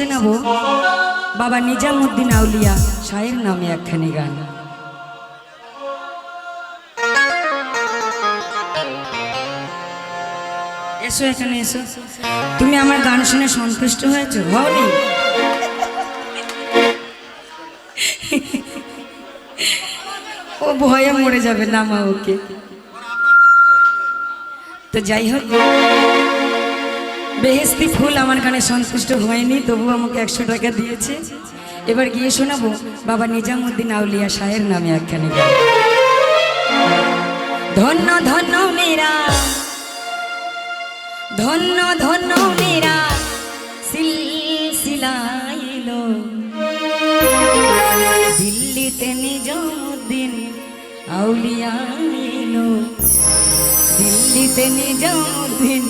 শোনাব বাবা নিজামুদ্দিন আউলিয়া শাহের নামে একখানি গান। এসো এখানে এসো। তুমি আমার গান শুনে সন্তুষ্ট হয়েছো? হওনি ও ভয়ে মরে যাবে না মা ওকে। তো যাই হোক। বেহেস্তি ফুল আমার গানে সন্তুষ্ট হয়নি, তবু আমাকে একশো টাকা দিয়েছে। এবার গিয়ে শোনাবো, বাবা নিজামুদ্দিন আউলিয়া শাহের নামে একখানি ধন্য ধন্য মেরা ধন্য ধন্য মেরা সিলসিলা এলো। দিল্লিতে নিজামুদ্দিন আউলিয়া এলো। দিল্লিতে নিজামুদ্দিন